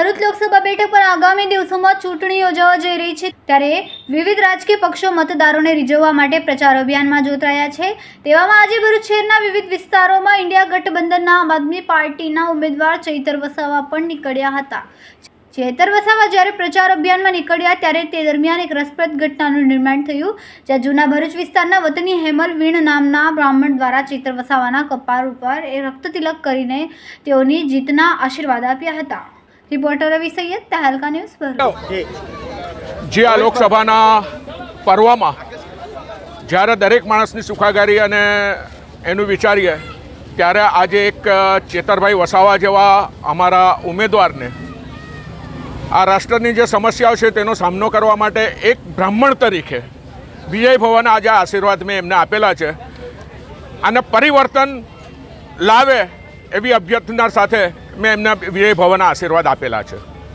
ભરૂચ લોકસભા બેઠક પર આગામી દિવસોમાં ચૂંટણી યોજાવા જઈ રહી છે. ત્યારે વિવિધ રાજકીય પક્ષો મતદારોને રીઝવવા માટે પ્રચાર અભિયાનમાં જોતરાયા છે. તેવામાં આજે ભરૂચ શહેરના વિવિધ વિસ્તારોમાં ઇન્ડિયા ગઠબંધનના આમ આદમી પાર્ટીના ઉમેદવાર ચૈતર વસાવા પણ નીકળ્યા હતા. ચેતર વસાવા જ્યારે પ્રચાર અભિયાનમાં નીકળ્યા ત્યારે તે દરમિયાન એક રસપ્રદ ઘટનાનું નિર્માણ થયું. જ્યાં જૂના ભરૂચ વિસ્તારના વતની હેમલ વીણ નામના બ્રાહ્મણ દ્વારા ચેતર વસાવાના કપાળ ઉપર એ રક્તતિલક કરીને તેઓની જીતના આશીર્વાદ આપ્યા હતા. રિપોર્ટર રવિ સૈયદ તહેલકા ન્યૂઝ પર. જે. આ લોકસભાના પર્વમાં જ્યારે દરેક માણસની સુખાગારી અને એનું વિચારીએ, ત્યારે આજે એક ચેતરભાઈ વસાવા જેવા અમારા ઉમેદવારને આ રાષ્ટ્રની જે સમસ્યાઓ છે તેનો સામનો કરવા માટે એક બ્રાહ્મણ તરીકે વિજય ભવન આજે આશીર્વાદ મેં એમને આપેલા છે. અને પરિવર્તન લાવે એવી અભ્યર્થના સાથે મેં એમના વિજય ભવનના આશીર્વાદ આપેલા છે.